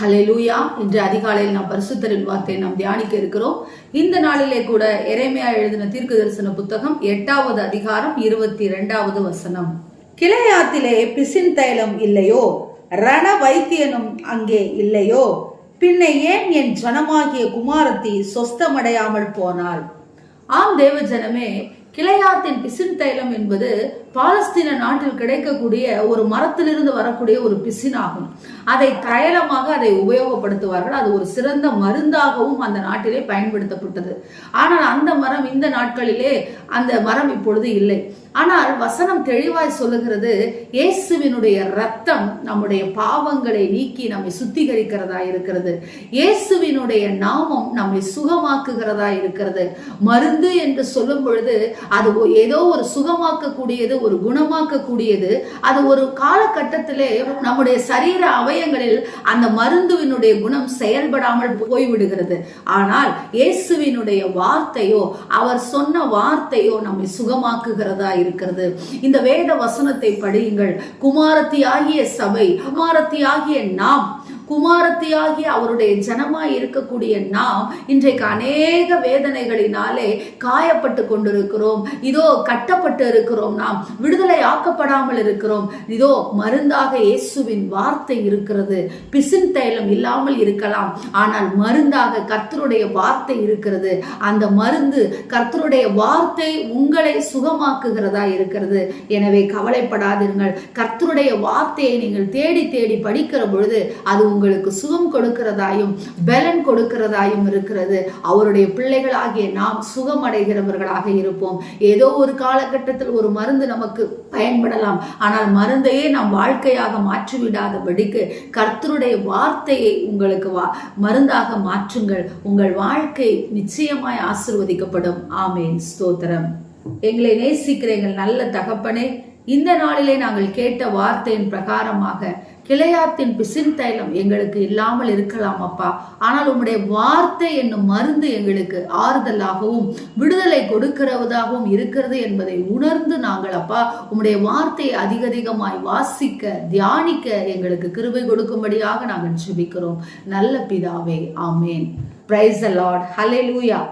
Hallelujah இன்று அதிகாலையில் நாம் பரிசுத்தரின் வார்த்தையை நாம் தியானிக்க இருக்கிறோம். இந்த நாளிலே கூட எரேமையா எழுதின தீர்க்க தரிசன புத்தகம் எட்டாவது அதிகாரம் இருபத்தி இரண்டாவது வசனம். கிளையாத்திலே பிசின் தைலம் இல்லையோ? ரண வைத்தியனும் அங்கே இல்லையோ? பின்ன ஏன் என் ஜனமாகிய குமாரத்தி சொஸ்தமடையாமல் போனாள்? ஆம் தேவ ஜனமே கிளையாத்தின் பிசின் தைலம் என்பது பாலஸ்தீன நாட்டில் கிடைக்கக்கூடிய ஒரு மரத்திலிருந்து வரக்கூடிய ஒரு பிசினாகும் அதை தைலமாக அதை உபயோகப்படுத்துவார்கள். அது ஒரு சிறந்த மருந்தாகவும் அந்த நாட்டிலே பயன்படுத்தப்பட்டது. ஆனால் அந்த மரம் இந்த நாட்களிலே அந்த மரம் இப்பொழுது இல்லை. ஆனால் வசனம் தெளிவாய் சொல்லுகிறது இயேசுவினுடைய ரத்தம் நம்முடைய பாவங்களை நீக்கி நம்மை சுத்திகரிக்கிறதா இருக்கிறது. இயேசுவினுடைய நாமம் நம்மை சுகமாக்குகிறதா இருக்கிறது. மருந்து என்று சொல்லும் பொழுது அது ஏதோ ஒரு சுகமாக்கக்கூடியது ஒரு குணமாக்கக்கூடியது. அது ஒரு காலகட்டத்திலே நம்முடைய சரீர அவயங்களில் அந்த மருந்துவினுடைய குணம் செயல்படாமல் போய்விடுகிறது. ஆனால் இயேசுவினுடைய வார்த்தையோ அவர் சொன்ன வார்த்தையோ நம்மை சுகமாக்குகிறதா இருக்கிறது. இந்த வேத வசனத்தை படியுங்கள். குமாரத்தி ஆகிய சபை குமாரத்தி ஆகிய நாம் குமாரத்தியாகி அவருடைய ஜனமாய் இருக்கக்கூடிய நாம் இன்றைக்கு அநேக வேதனைகளினாலே காயப்பட்டு கொண்டிருக்கிறோம். இதோ கட்டப்பட்டு இருக்கிறோம் நாம். விடுதலை ஆக்கப்படாமல் இருக்கிறோம். இதோ மருந்தாக இயேசுவின் வார்த்தை இருக்கிறது. பிசின் தைலம் இல்லாமல் இருக்கலாம். ஆனால் மருந்தாக கர்த்தருடைய வார்த்தை இருக்கிறது. அந்த மருந்து கர்த்தருடைய வார்த்தை உங்களை சுகமாக்குகிறதா இருக்கிறது. எனவே கவலைப்படாதீர்கள். கர்த்தருடைய வார்த்தையை நீங்கள் தேடி தேடி படிக்கிற பொழுது அது உங்களுக்கு சுகம் கொடுக்கிறதாயும் பலன் கொடுக்கிறதாயும் இருக்கிறது. அவருடைய பிள்ளைகளாகிய நாம் சுகம் அடைகிறவர்களாக இருப்போம். ஏதோ ஒரு காலகட்டத்தில் ஒரு மருந்து நமக்கு பயன்படலாம். ஆனால் மருந்தையே நாம் வாழ்க்கையாக மாற்றிவிடாதபடிக்கு கர்த்தருடைய வார்த்தையை உங்களுக்கு வா மருந்தாக மாற்றுங்கள். உங்கள் வாழ்க்கை நிச்சயமாய் ஆசிர்வதிக்கப்படும். ஆமேன். ஸ்தோத்திரம். எங்களை நேசிக்கிற எங்கள் நல்ல தகப்பனே. இந்த நாளிலே நாங்கள் கேட்ட வார்த்தையின் பிரகாரமாக கிளையாத்தின் பிசின் தைலம் எங்களுக்கு இல்லாமல் இருக்கலாம் அப்பா. ஆனால் உம்முடைய வார்த்தை என்னும் மருந்து எங்களுக்கு ஆறுதலாகவும் விடுதலை கொடுக்கிறவதாகவும் இருக்கிறது என்பதை உணர்ந்து நாங்கள் அப்பா உம்முடைய வார்த்தையை அதிக அதிகமாய் வாசிக்க தியானிக்க எங்களுக்கு கிருபை கொடுக்கும்படியாக நாங்கள் ஜெபிக்கிறோம். நல்ல பிதாவே ஆமேன். பிரைஸ் லார்ட் ஹலே லூயா